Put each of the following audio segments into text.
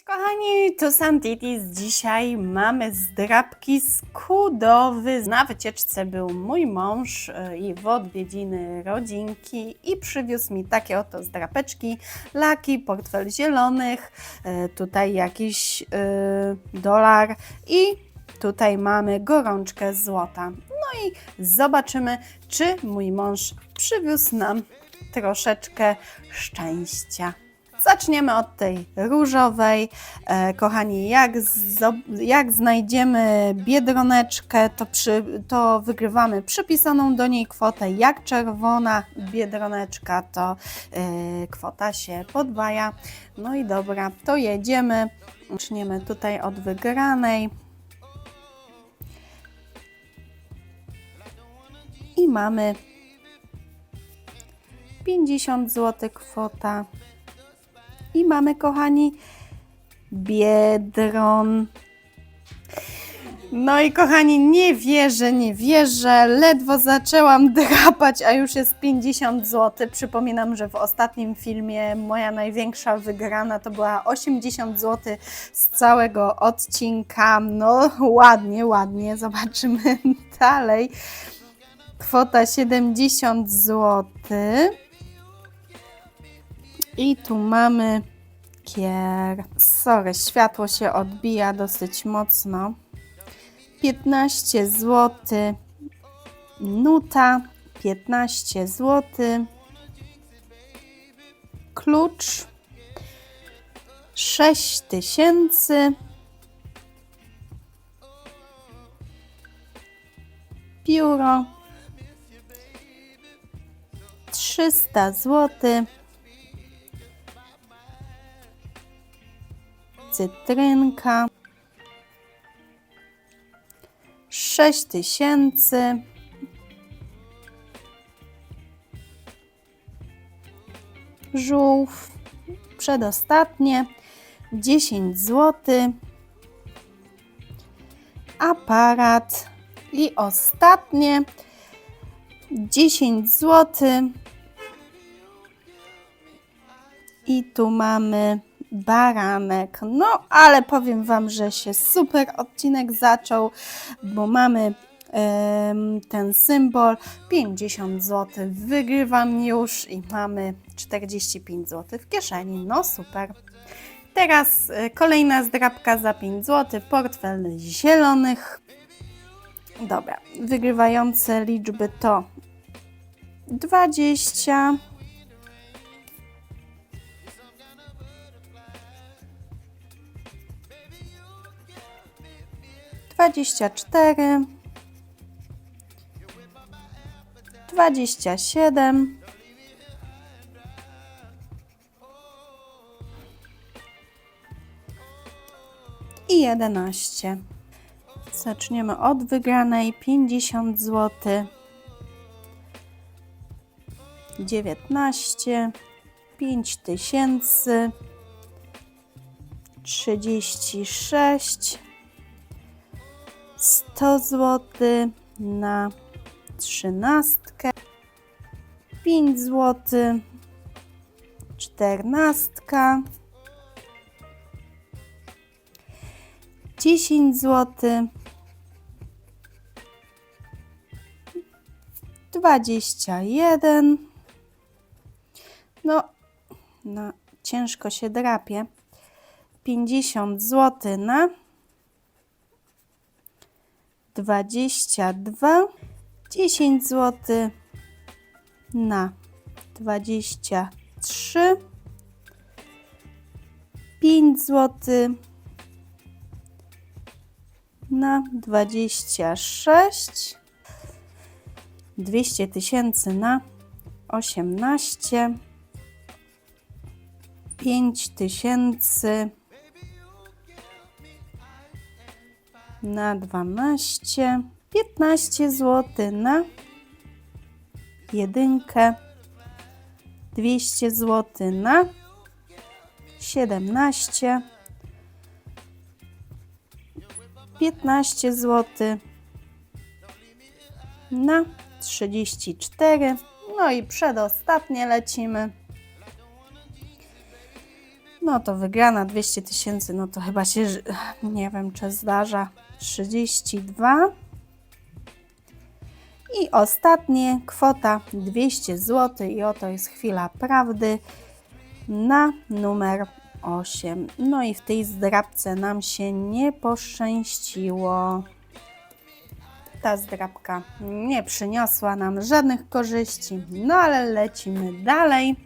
Cześć kochani, tu sam Titis. Dzisiaj mamy zdrabki skudowy. Na wycieczce był mój mąż e, i w odwiedziny rodzinki i przywiózł mi takie oto zdrapeczki, laki, portfel zielonych, e, tutaj jakiś e, dolar i tutaj mamy gorączkę złota. No i zobaczymy, czy mój mąż przywiózł nam troszeczkę szczęścia. Zaczniemy od tej różowej. E, kochani, jak, jak znajdziemy biedroneczkę, to, przy, to wygrywamy przypisaną do niej kwotę. Jak czerwona biedroneczka, to e, kwota się podwaja. No i dobra, to jedziemy. Zaczniemy tutaj od wygranej. I mamy 50 zł kwota. I mamy, kochani, biedron. No i kochani, nie wierzę, nie wierzę. Ledwo zaczęłam drapać, a już jest 50 zł. Przypominam, że w ostatnim filmie moja największa wygrana to była 80 zł z całego odcinka. No ładnie, ładnie. Zobaczymy dalej. Kwota 70 zł. I tu mamy kier. Sorry, światło się odbija dosyć mocno. 15 zł. Nuta 15 zł. Klucz 6 tysięcy. Pióro 300 zł. Cytrynka. 6 tysięcy. Żółw. Przedostatnie. 10 zł. Aparat. I ostatnie. 10 zł. I tu mamy baranek. No, ale powiem Wam, że się super odcinek zaczął, bo mamy ten symbol 50 zł. Wygrywam już i mamy 45 zł w kieszeni. No, super. Teraz e, kolejna zdrabka za 5 zł, portfel zielonych. Dobra, wygrywające liczby to 20, dwadzieścia cztery, dwadzieścia siedem, i jedenaście. Zaczniemy od wygranej pięćdziesiąt zł, dziewiętnaście, pięć tysięcy, trzydzieści sześć. 100 zł na trzynastkę, 5 zł, czternastka, 10 zł, 21. No, no ciężko się drapie. 50 zł na 22, 10 zł na 23, 5 zł na 26, 200 tysięcy na 18, 5 tysięcy na 12, 15 zł na jedynkę, 200 zł na 17, 15 zł na 34, no i przedostatnie lecimy. No to wygrana 200 tysięcy, no to chyba się, nie wiem czy zdarza, 32. I ostatnie, kwota 200 zł i oto jest chwila prawdy na numer 8. No i w tej zdrabce nam się nie poszczęściło. Ta zdrabka nie przyniosła nam żadnych korzyści, no ale lecimy dalej.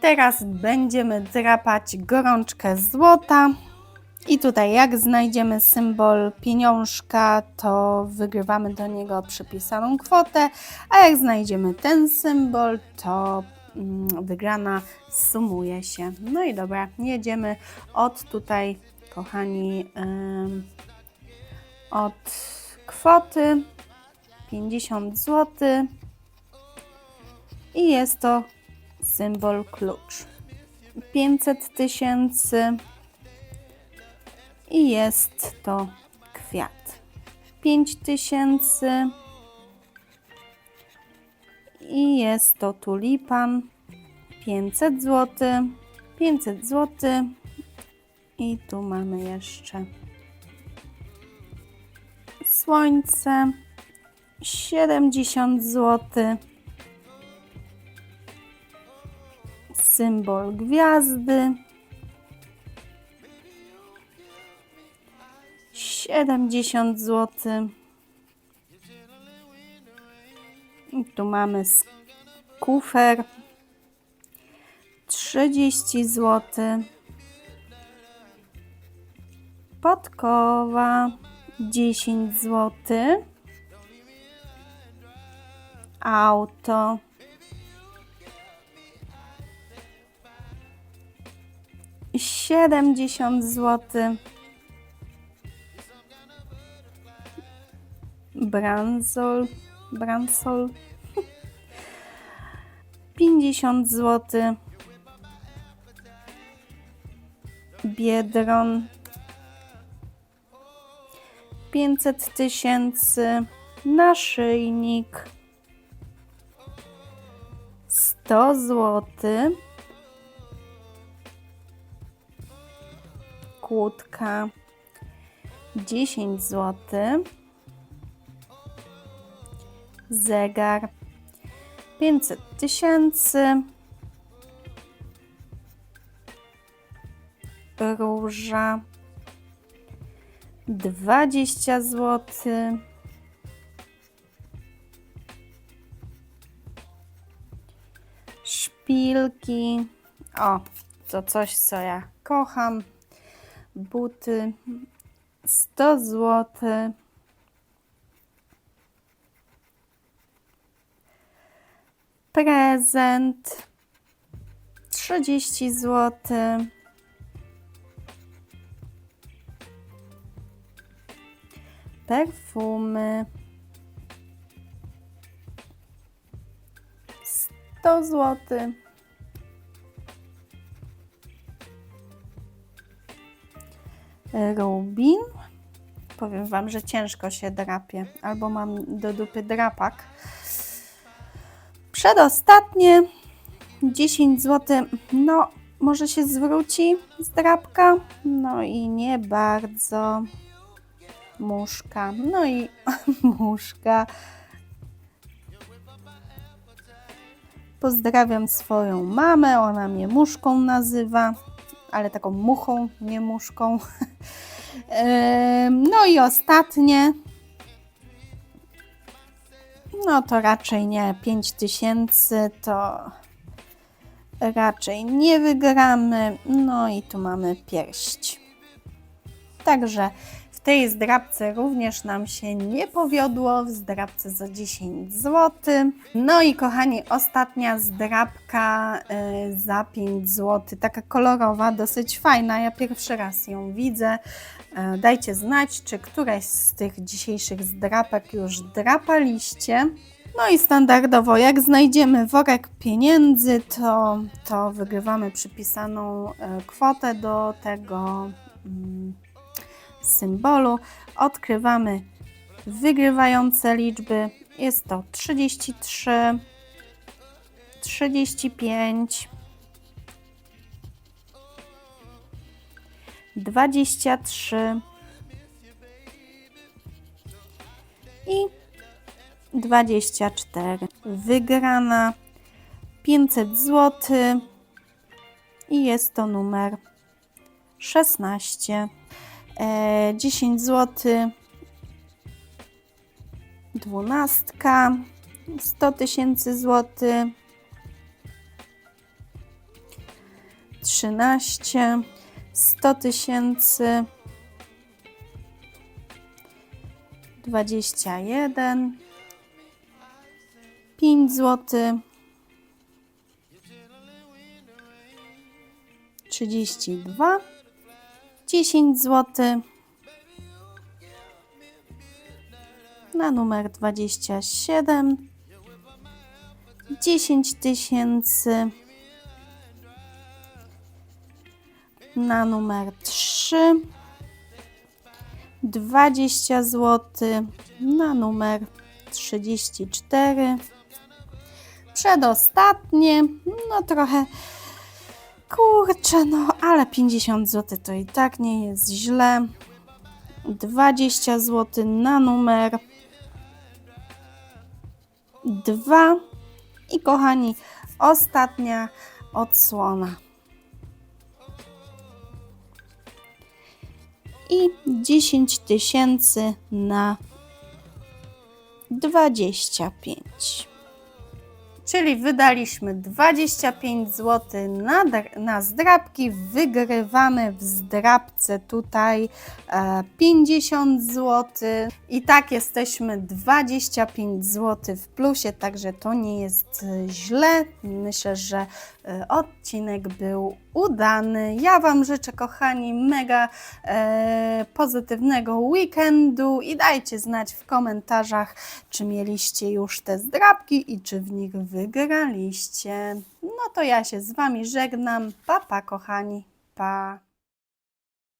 Teraz będziemy drapać gorączkę złota. I tutaj jak znajdziemy symbol pieniążka, to wygrywamy do niego przypisaną kwotę, a jak znajdziemy ten symbol, to mm, wygrana sumuje się. No i dobra, jedziemy od tutaj, kochani, od kwoty 50 zł i jest to symbol klucz. 500 tysięcy i jest to kwiat. 5000 i jest to tulipan. 500 zł, 500 zł i tu mamy jeszcze słońce. 70 zł. Symbol gwiazdy. 70 zł. I tu mamy kufer 30 zł. Podkowa 10 zł. Auto siedemdziesiąt zł. Branzol, Bransol 50 zł. Biedron 500 tysięcy. Naszyjnik 100 zł. Kłódka 10 zł. Zegar 500 tysięcy. Róża 20 zł. Szpilki. O, to coś, co ja kocham. Buty 100 zł. Prezent 30 zł. Perfumy 100 zł. Rubin. Powiem Wam, że ciężko się drapie, albo mam do dupy drapak. Przedostatnie 10 zł. No, może się zwróci zdrapka? No i nie bardzo. Muszka. No i muszka. Pozdrawiam swoją mamę. Ona mnie muszką nazywa, ale taką muchą, nie muszką. No i ostatnie. No to raczej nie. 5000 to raczej nie wygramy. No i tu mamy pierść. Także w tej zdrabce również nam się nie powiodło, w zdrabce za 10 zł. No i kochani, ostatnia zdrabka y, za 5 zł, taka kolorowa, dosyć fajna. Ja pierwszy raz ją widzę. E, Dajcie znać, czy któraś z tych dzisiejszych zdrapek już drapaliście. No i standardowo, jak znajdziemy worek pieniędzy, to, to wygrywamy przypisaną e, kwotę do tego mm, symbolu. Odkrywamy wygrywające liczby. Jest to 33, 35, 23 i 24. Wygrana 500 zł i jest to numer 16. E, 10 zł. Dwunastka. 100 tysięcy złotych. 13. 100 tysięcy. 21. 5 zł. 32. 10 zł. Na numer 27. 10 tysięcy. Na numer 3. 20 zł. Na numer 34. Przedostatnie. No trochę Kurczę, no ale 50 zł to i tak nie jest źle. 20 zł na numer 2. I kochani, ostatnia odsłona. I 10 tysięcy na 25. Czyli wydaliśmy 25 zł na, na zdrabki, wygrywamy w zdrabce tutaj e, 50 zł i tak jesteśmy 25 zł w plusie, także to nie jest e, źle. Myślę, że e, odcinek był udany. Ja Wam życzę, kochani, mega e, pozytywnego weekendu i dajcie znać w komentarzach, czy mieliście już te zdrabki i czy w nich wygraliście. No to ja się z Wami żegnam. Pa, pa, kochani. Pa.